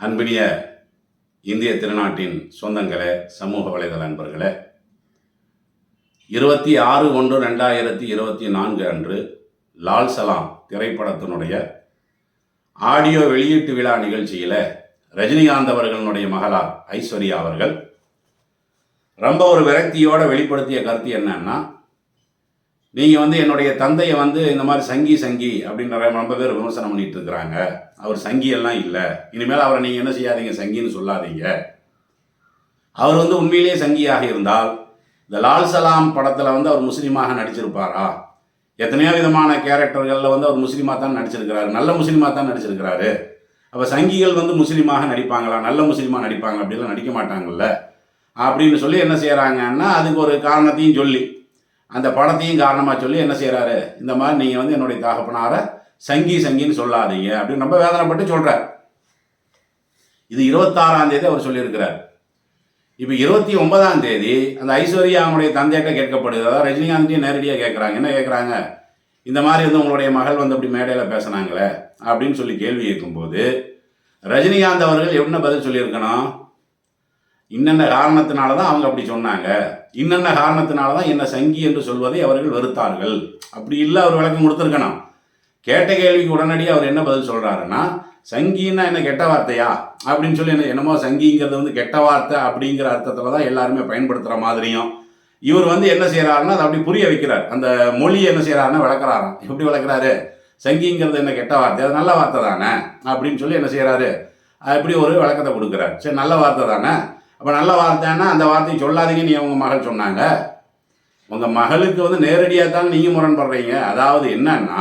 அன்பினிய இந்திய திருநாட்டின் சொந்தங்களே சமூக வலைதள நண்பர்களே இருபத்தி ஆறு ஒன்று ரெண்டாயிரத்தி இருபத்தி நான்கு அன்று லால் சலாம் திரைப்படத்தினுடைய ஆடியோ வெளியீட்டு விழா நிகழ்ச்சியில் ரஜினிகாந்த் அவர்களுடைய மகளார் ஐஸ்வர்யா அவர்கள் ரொம்ப ஒரு விரக்தியோடு வெளிப்படுத்திய கருத்து என்னன்னா நீங்கள் வந்து என்னுடைய தந்தையை வந்து இந்த மாதிரி சங்கி சங்கி அப்படின்னு நிறைய ரொம்ப பேர் விமர்சனம் பண்ணிட்டு இருக்கிறாங்க. அவர் சங்கியெல்லாம் இல்லை. இனிமேல் அவரை நீங்கள் என்ன செய்யாதீங்க? சங்கின்னு சொல்லாதீங்க. அவர் வந்து உண்மையிலேயே சங்கியாக இருந்தால் இந்த லால் சலாம் படத்தில் வந்து அவர் முஸ்லீமாக நடிச்சிருப்பாரா? எத்தனையோ விதமான கேரக்டர்களில் வந்து அவர் முஸ்லீமாக தான் நடிச்சிருக்கிறாரு. நல்ல முஸ்லீமாக தான் நடிச்சிருக்கிறாரு. அப்போ சங்கிகள் வந்து முஸ்லீமாக நடிப்பாங்களா? நல்ல முஸ்லீமாக நடிப்பாங்க அப்படிலாம் நடிக்க மாட்டாங்கல்ல. அப்படின்னு சொல்லி என்ன செய்கிறாங்கன்னா அதுக்கு ஒரு காரணத்தையும் சொல்லி அந்த படத்தையும் காரணமாக சொல்லி என்ன செய்கிறாரு இந்த மாதிரி நீங்கள் வந்து என்னுடைய தகப்பனாரை சங்கி சங்கின்னு சொல்லாதீங்க அப்படின்னு ரொம்ப வேதனைப்பட்டு சொல்கிறார் இது இருபத்தாறாம் தேதி அவர் சொல்லியிருக்கிறார். இப்போ இருபத்தி ஒன்பதாம் தேதி அந்த ஐஸ்வர்யாவுடைய தந்தையிட்ட கேட்கப்படுது அதாவது ரஜினிகாந்தையும் நேரடியாக கேட்குறாங்க. என்ன கேட்குறாங்க? இந்த மாதிரி வந்து உங்களுடைய மகள் வந்து அப்படி மேடையில் பேசுனாங்களே அப்படின்னு சொல்லி கேள்வி கேட்கும்போது ரஜினிகாந்த் அவர்கள் என்ன பதில் சொல்லியிருக்கணும்? இன்னென்ன காரணத்தினால தான் அவங்க அப்படி சொன்னாங்க? இன்னென்ன காரணத்தினால தான் என்ன சங்கி என்று சொல்வதை அவர்கள் வெறுத்தார்கள்? அப்படி இல்லை அவர் விளக்கம் கொடுத்துருக்கணும். கேட்ட கேள்விக்கு உடனடியாக அவர் என்ன பதில் சொல்கிறாருன்னா சங்கின்னா என்ன கெட்ட வார்த்தையா? அப்படின்னு சொல்லி என்ன என்னமோ சங்கிங்கிறது வந்து கெட்ட வார்த்தை அப்படிங்கிற அர்த்தத்தில் தான் எல்லாருமே பயன்படுத்துகிற மாதிரியும். இவர் வந்து என்ன செய்கிறாருன்னா அதை அப்படி புரிய வைக்கிறார். அந்த மொழியை என்ன செய்கிறாருன்னா விளக்குறாராம். எப்படி விளக்குறாரு? சங்கிங்கிறது என்ன கெட்ட வார்த்தை? அது நல்ல வார்த்தை தானே? அப்படின்னு சொல்லி என்ன செய்கிறாரு அப்படி ஒரு விளக்கத்தை கொடுக்குறாரு. சரி நல்ல வார்த்தை தானே? அப்போ நல்ல வார்த்தைன்னா அந்த வார்த்தையை சொல்லாதீங்கன்னு நீ உங்கள் மகள் சொன்னாங்க. உங்கள் மகளுக்கு வந்து நேரடியாக தான் நீங்கள் முரண்படுறீங்க. அதாவது என்னன்னா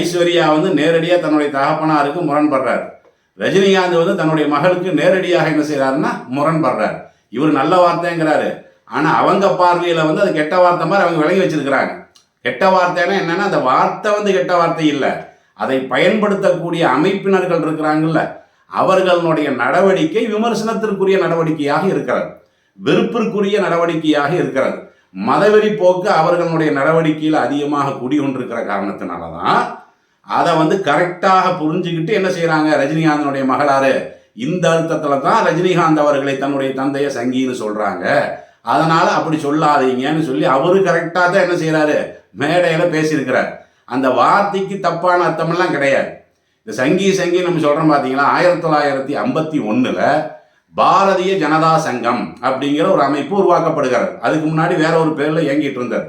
ஐஸ்வர்யா வந்து நேரடியாக தன்னுடைய தகப்பனாருக்கு முரண்படுறார். ரஜினிகாந்த் வந்து தன்னுடைய மகளுக்கு நேரடியாக என்ன செய்கிறாருன்னா முரண்படுறார். இவர் நல்ல வார்த்தைங்கிறாரு. ஆனால் அவங்க பார்வையில் வந்து அது கெட்ட வார்த்தை மாதிரி அவங்க விளங்கி வச்சிருக்கிறாங்க. கெட்ட வார்த்தைன்னா என்னன்னா அந்த வார்த்தை வந்து கெட்ட வார்த்தை இல்லை. அதை பயன்படுத்தக்கூடிய அமைப்பினர்கள் இருக்கிறாங்கல்ல அவர்களுடைய நடவடிக்கை விமர்சனத்திற்குரிய நடவடிக்கையாக இருக்கிறது. வெறுப்பிற்குரிய நடவடிக்கையாக இருக்கிறது. மதவெறி போக்கு அவர்களுடைய நடவடிக்கையில் அதிகமாக குடிகொண்டிருக்கிற காரணத்தினால தான் அதை வந்து கரெக்டாக புரிஞ்சுக்கிட்டு என்ன செய்கிறாங்க ரஜினிகாந்தனுடைய மகளாறு இந்த அர்த்தத்தில் தான் ரஜினிகாந்த் அவர்களை தன்னுடைய தந்தையை சங்கின்னு சொல்கிறாங்க அதனால் அப்படி சொல்லாதீங்கன்னு சொல்லி அவரு கரெக்டாக தான் என்ன செய்கிறாரு மேடையில் பேசியிருக்கிறார். அந்த வார்த்தைக்கு தப்பான அர்த்தமெல்லாம் கிடையாது. இந்த சங்கி சங்கி நம்ம சொல்கிறோம் பார்த்தீங்களா ஆயிரத்தி தொள்ளாயிரத்தி ஐம்பத்தி ஒன்றில் பாரதிய ஜனதா சங்கம் அப்படிங்கிற ஒரு அமைப்பு உருவாக்கப்படுகிறது. அதுக்கு முன்னாடி வேற ஒரு பேரில் இயங்கிட்டு இருந்தார்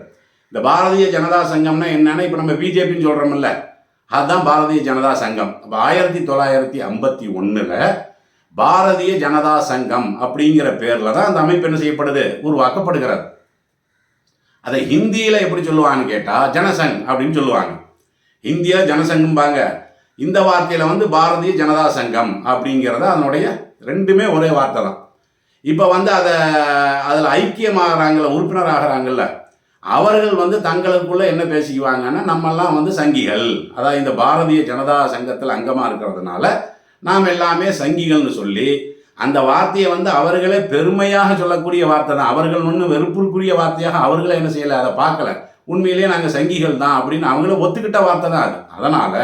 இந்த பாரதிய ஜனதா சங்கம்னா என்னன்னா இப்போ நம்ம பிஜேபின்னு சொல்கிறோம்ல அதுதான் பாரதிய ஜனதா சங்கம். அப்போ ஆயிரத்தி தொள்ளாயிரத்தி ஐம்பத்தி ஒன்றில் பாரதிய ஜனதா சங்கம் அப்படிங்கிற பேரில் தான் அந்த அமைப்பு என்ன செய்யப்படுது? உருவாக்கப்படுகிறது. அதை ஹிந்தியில் எப்படி சொல்லுவாங்கன்னு கேட்டால் ஜனசங் அப்படின்னு சொல்லுவாங்க. இந்தியா ஜனசங்கம்பாங்க. இந்த வார்த்தையில் வந்து பாரதிய ஜனதா சங்கம் அப்படிங்கிறத அதனுடைய ரெண்டுமே ஒரே வார்த்தை தான். இப்போ வந்து அதை அதில் ஐக்கியமாகறாங்கள உறுப்பினர் ஆகிறாங்கல்ல அவர்கள் வந்து தங்களுக்குள்ள என்ன பேசிக்குவாங்கன்னா நம்மெல்லாம் வந்து சங்கிகள். அதாவது இந்த பாரதிய ஜனதா சங்கத்தில் அங்கமாக இருக்கிறதுனால நாம் எல்லாமே சங்கிகள்னு சொல்லி அந்த வார்த்தையை வந்து அவர்களே பெருமையாக சொல்லக்கூடிய வார்த்தை தான். அவர்கள் ஒன்றும் வெறுப்புக்குரிய வார்த்தையாக அவர்களே என்ன செய்யலை அதை பார்க்கல. உண்மையிலேயே நாங்கள் சங்கிகள் தான் அப்படின்னு அவங்களே ஒத்துக்கிட்ட வார்த்தை தான் அது. அதனால்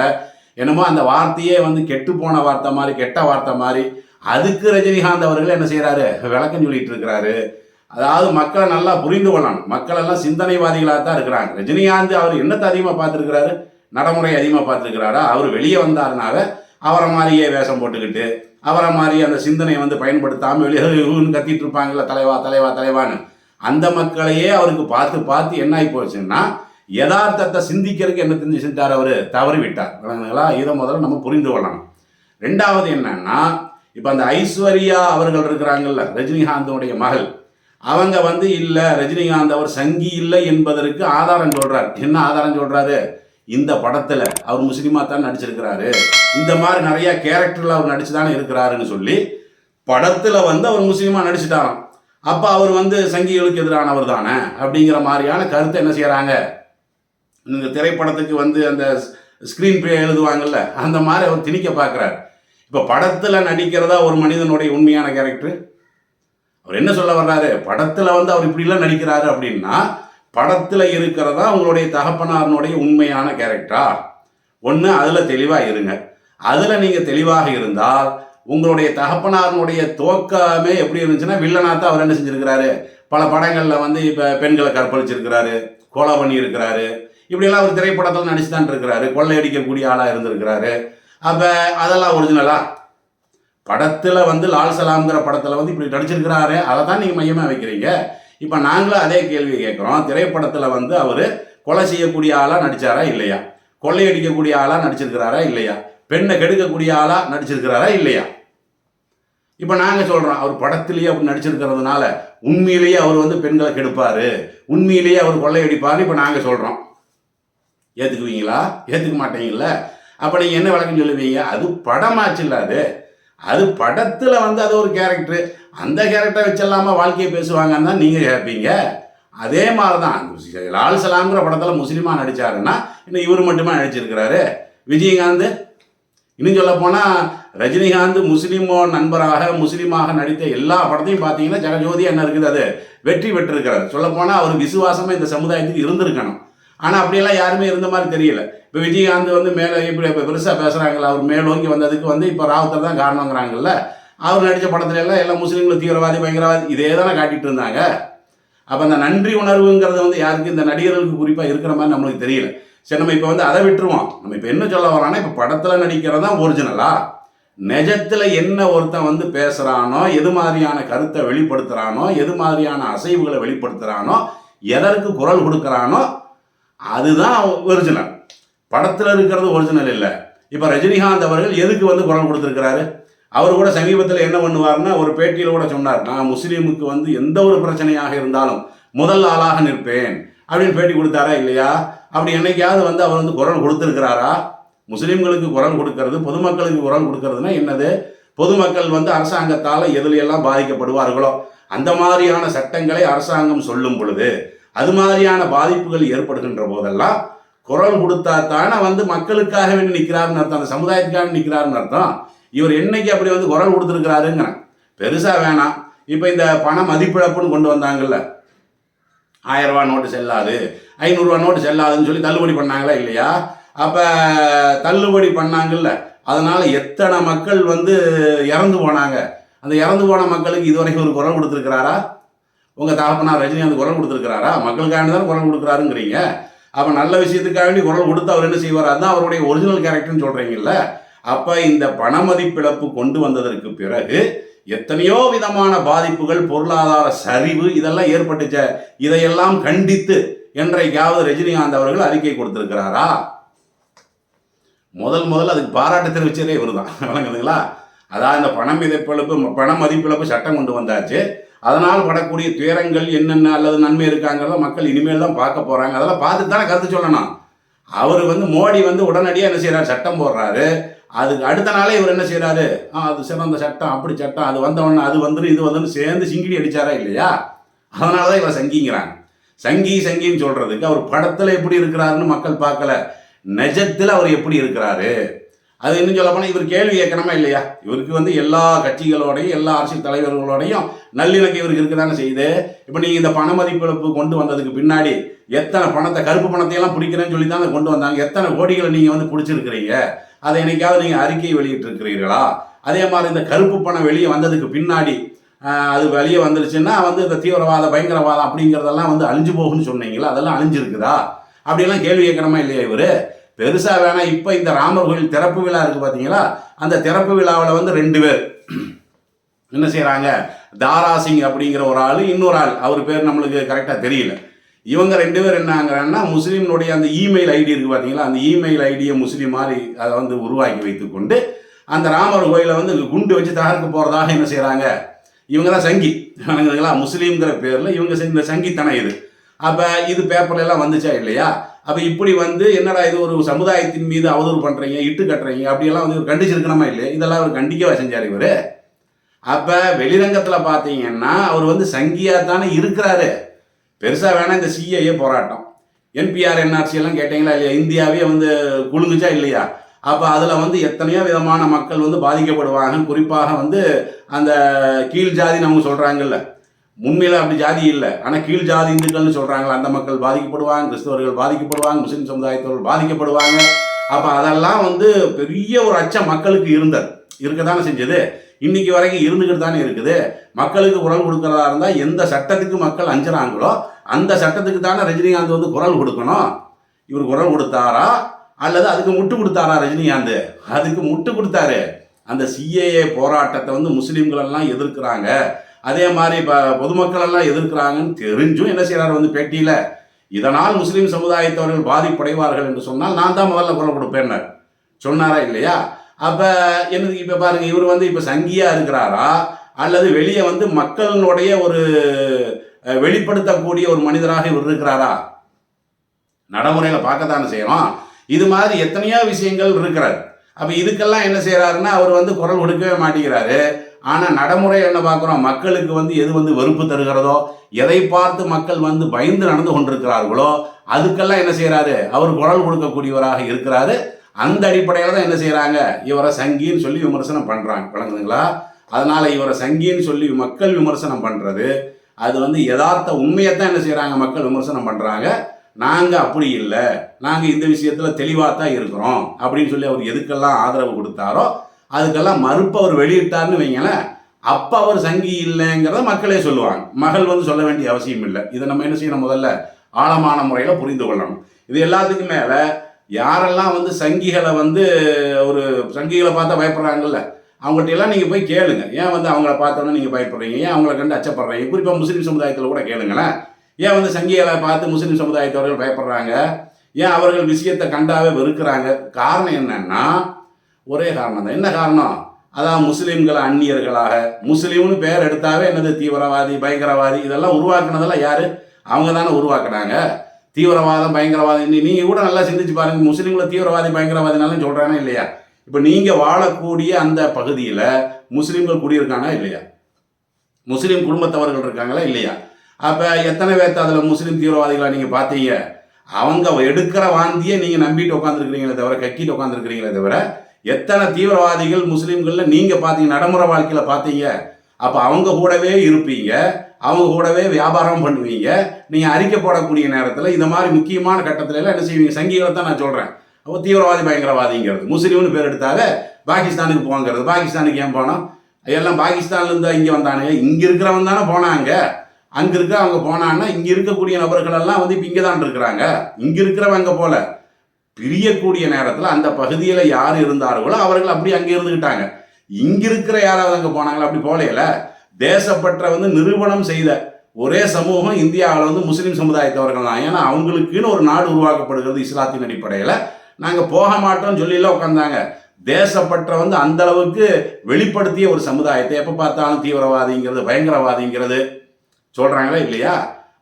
என்னமோ அந்த வார்த்தையே வந்து கெட்டு போன வார்த்தை மாதிரி கெட்ட வார்த்தை மாதிரி. அதுக்கு ரஜினிகாந்த் அவர்கள் என்ன செய்கிறாரு விளக்கம் சொல்லிட்டு இருக்கிறாரு. அதாவது மக்களை நல்லா புரிந்து கொள்ளணும். மக்கள் எல்லாம் சிந்தனைவாதிகளாக தான் இருக்கிறாங்க. ரஜினிகாந்த் அவர் என்னத்தை அதிகமாக பார்த்துருக்கிறாரு? நடைமுறை அதிகமாக பார்த்துருக்கிறாரா? அவர் வெளியே வந்தாருனால அவரை மாதிரியே வேஷம் போட்டுக்கிட்டு அவரை மாதிரி அந்த சிந்தனையை வந்து பயன்படுத்தாமல் வெளியே கத்திட்டு இருப்பாங்கல்ல தலைவா தலைவா தலைவான்னு. அந்த மக்களையே அவருக்கு பார்த்து பார்த்து என்ன ஆகி போச்சுன்னா யதார்த்தத்தை சிந்திக்கிறதுக்கு என்ன தெரிஞ்சு செஞ்சார் அவர்? தவறிவிட்டார். விளங்குங்களா இதை முதல்ல நம்ம புரிந்து கொள்ளணும். ரெண்டாவது என்னன்னா இப்போ அந்த ஐஸ்வர்யா அவர்கள் இருக்கிறாங்கல்ல ரஜினிகாந்தனுடைய மகள். அவங்க வந்து இல்லை ரஜினிகாந்த் அவர் சங்கி இல்லை என்பதற்கு ஆதாரம் சொல்கிறார் என்ன ஆதாரம் சொல்கிறாரு இந்த படத்தில் அவர் முஸ்லீமாக தான் நடிச்சிருக்கிறாரு. இந்த மாதிரி நிறையா கேரக்டரில் அவர் நடிச்சு தானே இருக்கிறாருன்னு சொல்லி படத்தில் வந்து அவர் முஸ்லீமாக நடிச்சுட்டாராம். அப்போ அவர் வந்து சங்கிகளுக்கு எதிரானவர் தானே அப்படிங்கிற மாதிரியான கருத்தை என்ன செய்கிறாங்க இந்த திரைப்படத்துக்கு வந்து அந்த ஸ்க்ரீன் பிளே எழுதுவாங்கல்ல அந்த மாதிரி அவர் திணிக்க பார்க்குறாரு. இப்போ படத்தில் நடிக்கிறதா ஒரு மனிதனுடைய உண்மையான கேரக்டர் அவர் என்ன சொல்ல வர்றாரு? படத்தில் வந்து அவர் இப்படிலாம் நடிக்கிறாரு அப்படின்னா படத்தில் இருக்கிறதா உங்களுடைய தகப்பனாரனுடைய உண்மையான கேரக்டரா ஒன்று அதில் தெளிவாக இருங்க. அதில் நீங்கள் தெளிவாக இருந்தால் உங்களுடைய தகப்பனாரனுடைய தோக்கமே எப்படி இருந்துச்சுன்னா வில்லனாத்தான் அவர் என்ன செஞ்சிருக்கிறாரு? பல படங்களில் வந்து இப்போ பெண்களை கற்பழிச்சிருக்கிறாரு கொலை பண்ணியிருக்கிறாரு இப்படியெல்லாம் ஒரு திரைப்படத்தில் நடிச்சு தான் இருக்கிறாரு கொள்ளையடிக்கக்கூடிய ஆளாக இருந்திருக்கிறாரு. அப்போ அதெல்லாம் ஒரிஜினலா படத்தில் வந்து லால் சலாம்ங்கிற படத்தில் வந்து இப்படி நடிச்சிருக்கிறாரு அதை தான் நீங்கள் மையமாக வைக்கிறீங்க. இப்போ நாங்களும் அதே கேள்வி கேட்குறோம். திரைப்படத்தில் வந்து அவர் கொலை செய்யக்கூடிய ஆளாக நடித்தாரா இல்லையா? கொள்ளையடிக்கக்கூடிய ஆளாக நடிச்சிருக்கிறாரா இல்லையா? பெண்ணை கெடுக்கக்கூடிய ஆளாக நடிச்சிருக்கிறாரா இல்லையா? இப்போ நாங்கள் சொல்கிறோம் அவர் படத்திலேயே அப்படி நடிச்சிருக்கிறதுனால உண்மையிலேயே அவர் வந்து பெண்களை கெடுப்பார். உண்மையிலேயே அவர் கொள்ளையடிப்பார்னு இப்போ நாங்கள் சொல்கிறோம் ஏற்றுக்குவீங்களா ஏற்றுக்க மாட்டீங்களா அப்போ நீங்கள் என்ன விளக்கம் சொல்லுவீங்க? அது படமாச்சு இல்லை அது. அது படத்தில் வந்து அது ஒரு கேரக்டரு அந்த கேரக்டரை வச்செல்லாமா வாழ்க்கையை பேசுவாங்கன்னு தான் நீங்கள் கேட்பீங்க அதே மாதிரி தான் லால் சலாம்ங்கிற படத்தில் முஸ்லீமாக நடித்தாருன்னா இன்னும் இவர் மட்டுமே நடிச்சிருக்கிறாரு? விஜயகாந்த்? இன்னும் சொல்ல போனால் ரஜினிகாந்த் முஸ்லீமோ நண்பராக முஸ்லீமாக நடித்த எல்லா படத்தையும் பார்த்தீங்கன்னா ஜெகஜோதி என்ன இருக்குது அது வெற்றி பெற்றிருக்கிறார். சொல்லப்போனால் அவர் விசுவாசமாக இந்த சமுதாயத்துக்கு இருந்திருக்கணும். ஆனால் அப்படியெல்லாம் யாருமே இருந்த மாதிரி தெரியல. இப்போ விஜயகாந்த் வந்து மேலே இப்படி இப்போ பெருசாக பேசுகிறாங்களா அவர் மேலோங்கி வந்ததுக்கு வந்து இப்போ ராவுத்தர் தான் காரணங்கிறாங்கல்ல அவர் நடித்த படத்துல எல்லாம் எல்லாம் முஸ்லீம்கள் தீவிரவாதி பயங்கரவாதி இதே தானே காட்டிட்டு இருந்தாங்க. அப்போ அந்த நன்றி உணர்வுங்கிறது வந்து யாருக்கு இந்த நடிகர்களுக்கு குறிப்பாக இருக்கிற மாதிரி நம்மளுக்கு தெரியல. சரி நம்ம இப்போ வந்து அதை விட்டுருவோம். நம்ம இப்போ என்ன சொல்ல வரோம்னா இப்போ படத்தில் நடிக்கிறது தான் ஒரிஜினலா நிஜத்தில் என்ன ஒருத்தன் வந்து பேசுகிறானோ எது மாதிரியான கருத்தை வெளிப்படுத்துகிறானோ எது மாதிரியான அசைவுகளை வெளிப்படுத்துகிறானோ எதற்கு குரல் கொடுக்குறானோ அதுதான் ஒரிஜினல் படத்தில் இருக்கிறது ஒரிஜினல் இல்லை. இப்போ ரஜினிகாந்த் அவர்கள் எதுக்கு வந்து குரல் கொடுத்துருக்கிறாரு? அவர் கூட சமீபத்தில் என்ன பண்ணுவார்னா ஒரு பேட்டியில் கூட சொன்னார் நான் முஸ்லீமுக்கு வந்து எந்த ஒரு பிரச்சனையாக இருந்தாலும் முதல் ஆளாக நிற்பேன். அப்படின்னு பேட்டி கொடுத்தாரா இல்லையா? அப்படி என்னைக்காவது வந்து அவர் வந்து குரல் கொடுத்துருக்கிறாரா? முஸ்லீம்களுக்கு குரல் கொடுக்கறது பொதுமக்களுக்கு குரல் கொடுக்கறதுனா என்னது? பொதுமக்கள் வந்து அரசாங்கத்தால் எதுல எல்லாம் பாதிக்கப்படுவார்களோ? அந்த மாதிரியான சட்டங்களை அரசாங்கம் சொல்லும் பொழுது அது மாதிரியான பாதிப்புகள் ஏற்படுகின்ற போதெல்லாம் குரல் கொடுத்தா தானே வந்து மக்களுக்காக வேண்டி நிற்கிறாருன்னு அர்த்தம். அந்த சமுதாயத்துக்காக நிற்கிறாருன்னு அர்த்தம். இவர் என்னைக்கு அப்படி வந்து குரல் கொடுத்துருக்கிறாருங்கிறேன் பெருசாக வேணாம். இப்போ இந்த பண மதிப்பிழப்புன்னு கொண்டு வந்தாங்கல்ல. ஆயிரம் ரூபா நோட்டு செல்லாது ஐநூறுரூவா நோட்டு செல்லாதுன்னு சொல்லி தள்ளுபடி பண்ணாங்களா இல்லையா? அப்போ தள்ளுபடி பண்ணாங்கல்ல. அதனால் எத்தனை மக்கள் வந்து இறந்து போனாங்க. அந்த இறந்து போன மக்களுக்கு இதுவரைக்கும் ஒரு குரல் கொடுத்துருக்கிறாரா? உங்கள் தகப்பனார் ரஜினிகாந்த் குரல் கொடுத்துருக்கிறாரா? மக்களுக்காக தான் குரல் கொடுக்குறாருங்கிறீங்க. அப்போ நல்ல விஷயத்துக்காக வேண்டி குரல் கொடுத்து அவர் என்ன செய்வார்? அதுதான் அவருடைய ஒரிஜினல் கேரக்டர்னு சொல்கிறீங்கல்ல அப்போ இந்த பணமதிப்பிழப்பு கொண்டு வந்ததற்கு பிறகு எத்தனையோ விதமான பாதிப்புகள் பொருளாதார சரிவு இதெல்லாம் ஏற்பட்டுச்ச. இதையெல்லாம் கண்டித்து என்றைக்காவது ரஜினிகாந்த் அவர்கள் அறிக்கை கொடுத்திருக்கிறாரா? முதல் முதல் அதுக்கு பாராட்டு தெரிவிச்சதே இவர் தான் வழங்குதுங்களா அதான் இந்த பணம் மதிப்பிழப்பு பண மதிப்பிழப்பு சட்டம் கொண்டு வந்தாச்சு. அதனால் படக்கூடிய துயரங்கள் என்னென்ன அல்லது நன்மை இருக்காங்கிறத மக்கள் இனிமேல் தான் பார்க்க போகிறாங்க அதெல்லாம் பார்த்து தானே கருத்து சொல்லணும். அவர் வந்து மோடி வந்து உடனடியாக என்ன செய்கிறார் சட்டம் போடுறாரு. அதுக்கு அடுத்த நாளே இவர் என்ன செய்கிறாரு ஆ அது சிறந்த சட்டம் அப்படி சட்டம் அது வந்தவொடனே அது வந்துடும் இது வந்துடும் சேர்ந்து சிங்கிடி அடிச்சாரா இல்லையா? அதனால தான் இவர் சங்கிங்கிறாங்க. சங்கி சங்கின்னு சொல்கிறதுக்கு அவர் படத்தில் எப்படி இருக்கிறாருன்னு மக்கள் பார்க்கல. நிஜத்தில் அவர் எப்படி இருக்கிறாரு? அது இன்னும் சொல்ல போனால் இவர் கேள்வி கேட்கணுமா இல்லையா? இவருக்கு வந்து எல்லா கட்சிகளோடையும் எல்லா அரசியல் தலைவர்களோடையும் நல்லிணக்கம் இவருக்கு இருக்குதானே செய்யுது. இப்போ நீங்கள் இந்த பண மதிப்பிழப்பு கொண்டு வந்ததுக்கு பின்னாடி எத்தனை பணத்தை கருப்பு பணத்தையெல்லாம் பிடிக்கிறேன்னு சொல்லி தான் கொண்டு வந்தாங்க. எத்தனை கோடிகளை நீங்கள் வந்து பிடிச்சிருக்கிறீங்க? அதை என்னைக்காவது நீங்கள் அறிக்கை வெளியிட்டிருக்கிறீர்களா? அதே மாதிரி இந்த கருப்பு பணம் வெளியே வந்ததுக்கு பின்னாடி அது வெளியே வந்துருச்சுன்னா வந்து இந்த தீவிரவாத பயங்கரவாதம் அப்படிங்கிறதெல்லாம் வந்து அழிஞ்சு போகும்னு சொன்னீங்களா? அதெல்லாம் அழிஞ்சிருக்குதா? அப்படியெல்லாம் கேள்வி கேட்கணுமா இல்லையா இவர்? பெருசாக வேணாம் இப்போ இந்த ராமர் கோயில் திறப்பு விழா இருக்குது பார்த்தீங்களா அந்த திறப்பு விழாவில் வந்து ரெண்டு பேர். என்ன செய்கிறாங்க தாராசிங் அப்படிங்கிற ஒரு ஆள் இன்னொரு ஆள். அவர் பேர் நம்மளுக்கு கரெக்டாக தெரியல. இவங்க ரெண்டு பேர் என்னங்கிறாங்கன்னா முஸ்லீம்னுடைய அந்த இமெயில் ஐடி இருக்குது பார்த்தீங்களா அந்த இமெயில் ஐடியை முஸ்லீம் மாதிரி அதை வந்து உருவாக்கி வைத்துக்கொண்டு அந்த ராமர் கோயிலை வந்து குண்டு வச்சு தகர்க்க போகிறதாக என்ன செய்கிறாங்க இவங்க தான் சங்கி. வணங்குதுங்களா? முஸ்லீம்ங்கிற பேரில் இவங்க இந்த சங்கித்தனம் இது. அப்போ இது பேப்பர்ல எல்லாம் வந்துச்சா இல்லையா? அப்போ இப்படி வந்து என்னடா இது ஒரு சமுதாயத்தின் மீது அவதூறு பண்ணுறீங்க இட்டு கட்டுறீங்க அப்படியெல்லாம் வந்து கண்டிச்சிருக்கணுமா இல்லையா? இதெல்லாம் அவர் கண்டிக்கவா செஞ்சார் இவர். அப்போ வெளிரங்கத்தில் பார்த்தீங்கன்னா அவர் வந்து சங்கியாக தானே இருக்கிறாரு. பெருசாக வேணால் இந்த சிஏஏ போராட்டம். என்பிஆர் என்ஆர்சி எல்லாம் கேட்டீங்களா இல்லையா? இந்தியாவே வந்து குழுங்குச்சா இல்லையா? அப்போ அதில் வந்து எத்தனையோ விதமான மக்கள் வந்து பாதிக்கப்படுவாங்க. குறிப்பாக வந்து அந்த கீழ் ஜாதி அவங்க சொல்கிறாங்கல்ல உண்மையில் அப்படி ஜாதி இல்லை. ஆனால் கீழ் ஜாதி இந்துக்கள்னு சொல்கிறாங்களா அந்த மக்கள் பாதிக்கப்படுவாங்க கிறிஸ்தவர்கள் பாதிக்கப்படுவாங்க முஸ்லீம் சமுதாயத்தவர்கள் பாதிக்கப்படுவாங்க. அப்போ அதெல்லாம் வந்து பெரிய ஒரு அச்சம் மக்களுக்கு இருந்தது. இருக்க தானே செஞ்சது. இன்னைக்கு வரைக்கும் இருந்துக்கிட்டு தானே இருக்குது. மக்களுக்கு குரல் கொடுக்குறதா இருந்தால் எந்த சட்டத்துக்கு மக்கள் அஞ்சுறாங்களோ அந்த சட்டத்துக்கு தானே ரஜினிகாந்த் வந்து குரல் கொடுக்கணும். இவர் குரல் கொடுத்தாரா? அல்லது அதுக்கு முட்டு கொடுத்தாரா ரஜினிகாந்த்? அதுக்கு முட்டு கொடுத்தாரு. அந்த சிஏஏ போராட்டத்தை வந்து முஸ்லீம்கள் எல்லாம் எதிர்க்கிறாங்க. அதே மாதிரி இப்போ பொதுமக்கள் எல்லாம் எதிர்க்கிறாங்கன்னு தெரிஞ்சும் என்ன செய்கிறார் வந்து பேட்டியில் இதனால் முஸ்லீம் சமுதாயத்தவர்கள் பாதிப்படைவார்கள் என்று சொன்னால் நான் தான் முதல்ல குரல் கொடுப்பேன்னார். சொன்னாரா இல்லையா? அப்போ என்னது இப்போ பாருங்கள் இவர் வந்து இப்போ சங்கியா இருக்கிறாரா? அல்லது வெளியே வந்து மக்களுடைய ஒரு வெளிப்படுத்தக்கூடிய ஒரு மனிதராக இவர் இருக்கிறாரா? நடைமுறையில் பார்க்கத்தானே செய்யறோம். இது மாதிரி எத்தனையோ விஷயங்கள் இருக்கிறார் அப்போ இதுக்கெல்லாம் என்ன செய்கிறாருன்னா அவர் வந்து குரல் கொடுக்கவே மாட்டேங்கிறாரு. ஆனால் நடைமுறை என்ன பார்க்குறோம்? மக்களுக்கு வந்து எது வந்து வெறுப்பு தருகிறதோ எதை பார்த்து மக்கள் வந்து பயந்து நடந்து கொண்டிருக்கிறார்களோ அதுக்கெல்லாம் என்ன செய்கிறாரு அவர் குரல் கொடுக்கக்கூடியவராக இருக்கிறாரு. அந்த அடிப்படையில் தான் என்ன செய்கிறாங்க இவரை சங்கின்னு சொல்லி விமர்சனம் பண்ணுறாங்க விளங்குதுங்களா? அதனால் இவரை சங்கின்னு சொல்லி மக்கள் விமர்சனம் பண்ணுறது அது வந்து யதார்த்த உண்மையைத்தான் என்ன செய்கிறாங்க மக்கள் விமர்சனம் பண்ணுறாங்க நாங்கள் அப்படி இல்லை. நாங்கள் இந்த விஷயத்தில் தெளிவாக தான் இருக்கிறோம். அப்படின்னு சொல்லி அவர் எதுக்கெல்லாம் ஆதரவு கொடுத்தாரோ அதுக்கெல்லாம் மறுப்பு அவர் வெளியிட்டார்னு வைங்களேன் அப்போ அவர் சங்கி இல்லைங்கிறத மக்களே சொல்லுவாங்க. மகள் வந்து சொல்ல வேண்டிய அவசியம் இல்லை. இதை நம்ம என்ன செய்யணும் முதல்ல? ஆழமான முறையில் புரிந்து கொள்ளணும். இது எல்லாத்துக்கும் மேலே யாரெல்லாம் வந்து சங்கிகளை வந்து ஒரு சங்கிகளை பார்த்தா பயப்படுறாங்கல்ல அவங்கள்ட்ட எல்லாம் நீங்கள் போய் கேளுங்க. ஏன் வந்து அவங்கள பார்த்தோன்னே நீங்கள் பயப்படுறீங்க? ஏன் அவங்கள கண்டு அச்சப்படுறீங்க? குறிப்பாக முஸ்லீம் சமுதாயத்தில் கூட கேளுங்களேன். ஏன் வந்து சங்கிகளை பார்த்து முஸ்லீம் சமுதாயத்தவர்கள் பயப்படுறாங்க? ஏன் அவர்கள் விஷயத்தை கண்டாவே வெறுக்கிறாங்க? காரணம் என்னன்னா ஒரே காரணம் தான் என்ன காரணம்? அதான் முஸ்லீம்களை அந்நியர்களாக. முஸ்லீம்னு பேர் எடுத்தாவே என்னது? தீவிரவாதி பயங்கரவாதி இதெல்லாம் உருவாக்குனதெல்லாம் யார்? அவங்க தானே உருவாக்குனாங்க. தீவிரவாதம் பயங்கரவாதம் நீங்கள் கூட நல்லா சிந்திச்சு பாருங்க. முஸ்லீம்களை தீவிரவாதி பயங்கரவாதினாலும் சொல்கிறானே இல்லையா? இப்போ நீங்கள் வாழக்கூடிய அந்த பகுதியில் முஸ்லீம்கள் குடியிருக்கானா இல்லையா? முஸ்லீம் குடும்பத்தவர்கள் இருக்காங்களா இல்லையா? அப்போ எத்தனை பேர்த்த அதில் முஸ்லீம் தீவிரவாதிகளாக நீங்கள் பார்த்தீங்க? அவங்க எடுக்கிற வாந்தியை நீங்கள் நம்பிட்டு உட்காந்துருக்கிறீங்களே தவிர கக்கிட்டு உட்காந்துருக்கிறீங்களே தவிர எத்தனை தீவிரவாதிகள் முஸ்லீம்கள்ல நீங்க பார்த்தீங்க நடைமுறை வாழ்க்கையில பார்த்தீங்க அப்ப அவங்க கூடவே இருப்பீங்க அவங்க கூடவே வியாபாரம் பண்ணுவீங்க நீங்க அறிக்கை போடக்கூடிய நேரத்துல இந்த மாதிரி முக்கியமான கட்டத்துல எல்லாம் என்ன செய்வீங்க? சங்கிகளை தான் நான் சொல்றேன். அப்போ தீவிரவாதி பயங்கரவாதிங்கிறது. முஸ்லீம்னு பேர் எடுத்தால பாகிஸ்தானுக்கு போங்கிறது பாகிஸ்தானுக்கு ஏன் போனோம்? எல்லாம் பாகிஸ்தான்ல இங்கே இங்க வந்தானுங்க. இங்க இருக்கிறவன் தானே போனாங்க. அங்க இருக்க அவங்க போனான்னா இங்க இருக்கக்கூடிய நபர்கள் எல்லாம் வந்து இப்ப இங்க தான் இருக்கிறாங்க. இங்க இருக்கிறவங்க போல. பிரியக்கூடிய நேரத்தில் அந்த பகுதியில் யார் இருந்தார்களோ அவர்கள் அப்படி அங்கே இருந்துக்கிட்டாங்க இங்கே இருக்கிற யாராவது அங்கே போனாங்களா? அப்படி போலையில தேசப்பற்ற வந்து நிரூபணம் செய்த ஒரே சமூகம் இந்தியாவில் வந்து முஸ்லீம் சமுதாயத்தவர்கள் தான். ஏன்னா அவங்களுக்குன்னு ஒரு நாடு உருவாக்கப்படுகிறது இஸ்லாத்தின் அடிப்படையில். நாங்கள் போக மாட்டோம்னு சொல்லிலாம் உட்காந்தாங்க தேசப்பற்ற வந்து அந்த அளவுக்கு வெளிப்படுத்திய ஒரு சமுதாயத்தை எப்போ பார்த்தாலும் தீவிரவாதிங்கிறது பயங்கரவாதிங்கிறது சொல்கிறாங்களா இல்லையா?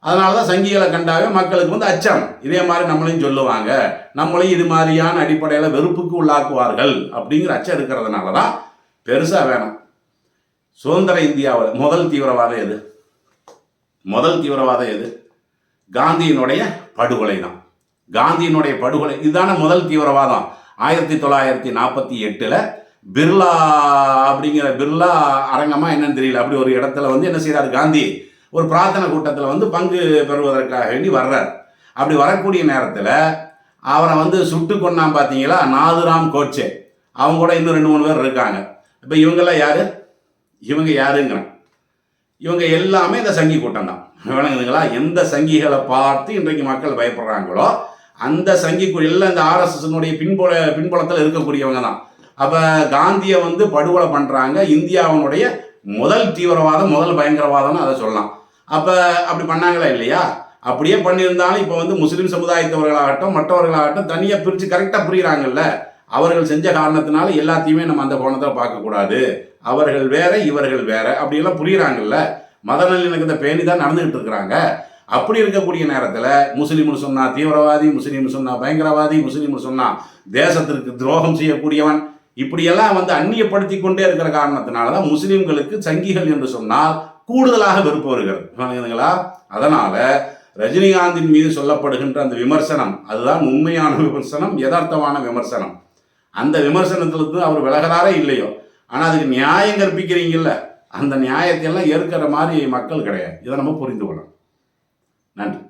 அதனால தான் சங்கிகளை கண்டாவே மக்களுக்கு வந்து அச்சம். இதே மாதிரி நம்மளையும் சொல்லுவாங்க. நம்மளையும் இது மாதிரியான அடிப்படையில் வெறுப்புக்கு உள்ளாக்குவார்கள் அப்படிங்கிற அச்சம் இருக்கிறதுனால தான் பெருசாக வேணும். சுதந்திர இந்தியாவில் முதல் தீவிரவாதம் எது? முதல் தீவிரவாதம் எது? காந்தியினுடைய படுகொலை தான் காந்தியினுடைய படுகொலை இதுதான முதல் தீவிரவாதம். ஆயிரத்தி தொள்ளாயிரத்தி நாற்பத்தி எட்டில் பிர்லா அப்படிங்கிற பிர்லா அரங்கமாக என்னன்னு தெரியல. அப்படி ஒரு இடத்துல வந்து என்ன செய்கிறார் காந்தி? ஒரு பிரார்த்தனை கூட்டத்தில் வந்து பங்கு பெறுவதற்காக வேண்டி வர்றார். அப்படி வரக்கூடிய நேரத்தில் அவரை வந்து சுட்டு கொண்டான் பார்த்தீங்களா நாதுராம் கோட்சே. அவங்க கூட இன்னும் ரெண்டு மூணு பேர் இருக்காங்க. இப்போ இவங்கெல்லாம் யார்? இவங்க யாருங்கிறான். இவங்க எல்லாமே இந்த சங்கி கூட்டம் தான். விளங்குதுங்களா? எந்த சங்கிகளை பார்த்து இன்றைக்கு மக்கள் பயப்படுறாங்களோ அந்த சங்கி எல்லாம் இந்த ஆர்எஸ்எஸ்னுடைய பின்புல பின்புலத்தில் இருக்கக்கூடியவங்க தான். அப்போ காந்தியை வந்து படுகொலை பண்ணுறாங்க இந்தியாவினுடைய முதல் தீவிரவாதம் முதல் பயங்கரவாதம்னு அதை சொல்லலாம். அப்போ அப்படி பண்ணாங்களா இல்லையா? அப்படியே பண்ணியிருந்தாலும் இப்போ வந்து முஸ்லீம் சமுதாயத்தவர்களாகட்டும் மற்றவர்களாகட்டும் தனியாக பிரித்து கரெக்டாக புரிகிறாங்கல்ல அவர்கள் செஞ்ச காரணத்தினால எல்லாத்தையுமே நம்ம அந்த கோணத்தில் பார்க்கக்கூடாது. அவர்கள் வேற இவர்கள் வேற அப்படியெல்லாம் புரியுறாங்கல்ல. மத நல்லிணக்கத்தை பேணி தான் நடந்துகிட்டு இருக்கிறாங்க. அப்படி இருக்கக்கூடிய நேரத்தில் முஸ்லீம்னு சொன்னால் தீவிரவாதி முஸ்லீம்னு சொன்னால் பயங்கரவாதி முஸ்லீம்னு சொன்னால் தேசத்திற்கு துரோகம் செய்யக்கூடியவன். இப்படியெல்லாம் வந்து அந்நியப்படுத்தி கொண்டே இருக்கிற காரணத்தினால தான் முஸ்லீம்களுக்கு சங்கிகள் என்று சொன்னால் கூடுதலாக வெறுப்பு வருகிறது அதனால ரஜினிகாந்தின் மீது சொல்லப்படுகின்ற அந்த விமர்சனம் அதுதான் உண்மையான விமர்சனம் யதார்த்தமான விமர்சனம். அந்த விமர்சனத்திலிருந்து அவர் விலகிறாரே இல்லையோ. ஆனால் அதுக்கு நியாயம் கற்பிக்கிறீங்கல்ல அந்த நியாயத்தை எல்லாம் ஏற்கிற மாதிரி மக்கள் கிடையாது. இதை நம்ம புரிந்து கொள்ளணும். நன்றி.